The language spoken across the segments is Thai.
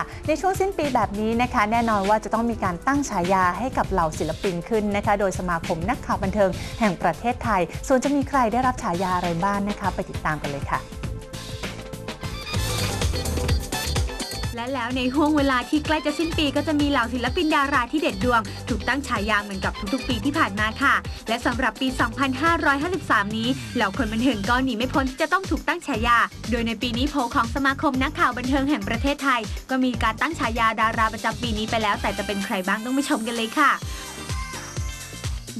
ค่ะ ในช่วงสิ้นปีแบบนี้นะคะ แน่นอนว่าจะต้องมีการตั้งฉายาให้กับเหล่าศิลปินขึ้นนะคะ โดยสมาคมนักข่าวบันเทิงแห่งประเทศไทย ส่วนจะมีใครได้รับฉายาอะไรบ้างนะคะ ไปติดตามกันเลยค่ะ และแล้วในห่วงเวลาที่ใกล้จะสิ้นปีก็จะมีเหล่าศิลปินดาราที่เด็ดดวง ถูกตั้งฉายาเหมือนกับทุกๆ ปีที่ผ่านมาค่ะ และสำหรับปี 2553 นี้เหล่าคนบันเทิงก็หนีไม่พ้นที่จะต้องถูกตั้งฉายา โดยในปีนี้โพลของสมาคมนักข่าวบันเทิงแห่งประเทศไทย ก็มีการตั้งฉายาดาราประจำปีนี้ไปแล้ว แต่จะเป็นใครบ้างต้องไปชมกันเลยค่ะ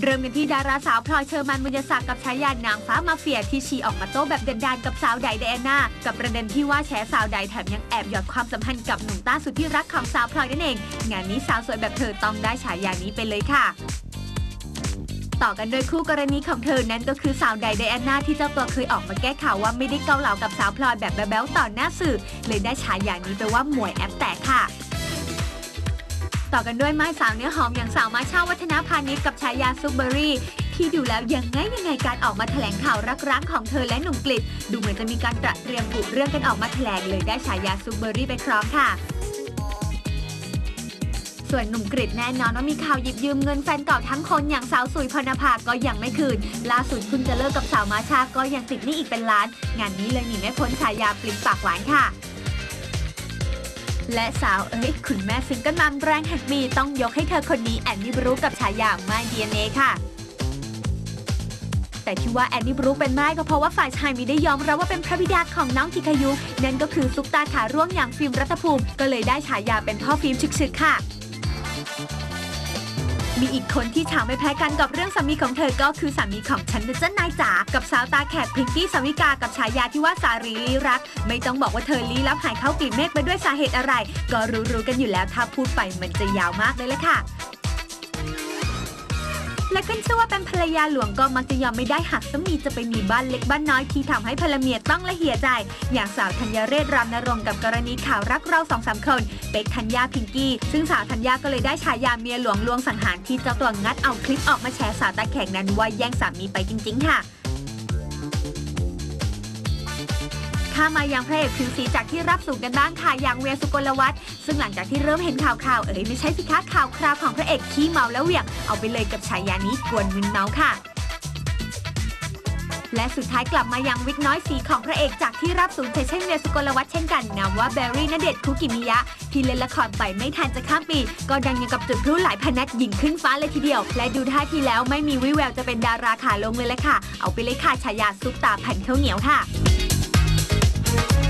เริ่มกันที่ดาราสาวพลอยเชอร์มานบุญยศักดิ์กับฉายานางฟ้ามาเฟียที่ชีออกมาโต้แบบเด่นดานกับสาวไดไดอาน่ากับประเด็นที่ว่าแฉสาวไดแถมยังแอบหยอดความสัมพันธ์กับหนุ่มต้าสุดที่รักของสาวพลอยนั่นเอง งานนี้สาวสวยแบบเธอต้องได้ฉายานี้ไปเลยค่ะต่อกันด้วยคู่กรณีของเธอนั้นก็คือสาวไดไดอาน่าที่เจ้าตัวเคยออกมาแก้ข่าวว่าไม่ได้เกาเหลากับสาวพลอยแบบแบ๊วๆต่อหน้าสื่อ เลยได้ฉายานี้ไปว่าหมวยแอปแตกค่ะ ต่อกันด้วยไม้สาวเนื้อหอมอย่างสาวมาชาวัฒนพาณิชย์กับฉายาซุปเบอรี่ ที่ดูแล้วยังไงยังไงการออกมาแถลงข่าวรักร้างของเธอและหนุ่มกลิดดูเหมือนจะมีการตระเตรียมกุเรื่องกันออกมาแถลงเลยได้ฉายาซุปเบอรี่ไปครองค่ะส่วนหนุ่มกริดแน่นอนว่ามีข่าวหยิบยืมเงินแฟนเก่าทั้งคนอย่างสาวสุยพรณภาก็ยังไม่คืน ล่าสุดเพิ่งจะเลิกกับสาวมาชาก็ยังติดหนี้อีกเป็นล้าน งานนี้เลยหนีไม่พ้นฉายาปลิ้นปากหวานค่ะ และสาวเอ้ยคุณแม่ซิงเกิลมัมแรงแห่งปีต้องยกให้เธอคนนี้แอนนี่บรูกับฉายาไม่ดีเอค่ะแต่ที่ว่าแอนนี่บรูเป็นไม้ก็เพราะว่าฝ่ายชายมีได้ยอมรับว่าเป็นพระบิดาของน้องทิคายุ นั่นก็คือซุปตาขาร่วงอย่างฟิล์มรัฐภูมิ ก็เลยได้ฉายาเป็นพ่อฟิล์มชึกๆค่ะ มีอีกคนที่ฉางไม่แพ้กันกับเรื่องสามีของเธอก็คือสามีของฉันเจ้านายจ๋ากับสาวตาแขกพิงกี้สาวิกากับฉายาที่ว่าสารีลีรัก ไม่ต้องบอกว่าเธอลี้ลับหายเข้ากลีบเมฆไปด้วยสาเหตุอะไร ก็รู้ๆกันอยู่แล้วถ้าพูดไปมันจะยาวมากเลยแหละค่ะ และขึ้นชื่อว่าเป็นภรรยาหลวงก็มักจะยอมไม่ได้หากสามีจะไปมีบ้านเล็กบ้านน้อยที่ทำให้ภรรเมียต้องละเหี่ยใจ อย่างสาวธัญเรศรำนรงกับกรณีข่าวรักเราสองสามคนเป็กธัญญาพิงกี้ ซึ่งสาวธัญญาก็เลยได้ฉายาเมียหลวงลวงสังหารที่เจ้าตัวงัดเอาคลิปออกมาแชร์สาวตาแขกนั้นว่าแย่งสามีไปจริง ๆ ค่ะ ข้ามายังพระเอกผิวสีจากที่รับสูงกันบ้างค่ะอย่างเวียสุกลวัฒน์ซึ่งหลังจากที่เริ่มเห็นข่าวข่าวๆเอ่ยไม่ใช่สิคะข่าวคราวของพระเอกขี้เมาแล้วเหวี่ยงเอาไปเลยกับฉายานี้กวนมึนเมาค่ะและสุดท้ายกลับมายังวิกน้อยสีของพระเอกจากที่รับสูญเช่นเวียสุกลวัฒน์เช่นกันนามว่าแบรี่ณเดชคุกิมิยะ ที่เล่นละครไปไม่ทันจะข้ามปี ก็ดังยังกับจุดพลุหลายพันนัดยิงขึ้นฟ้าเลยทีเดียว และดูท่าทีแล้วไม่มีวิแววจะเป็นดาราขาลงเลยละค่ะ เอาไปเลยค่ะฉายาซุปตาพันข้าวเหนียวค่ะ thank you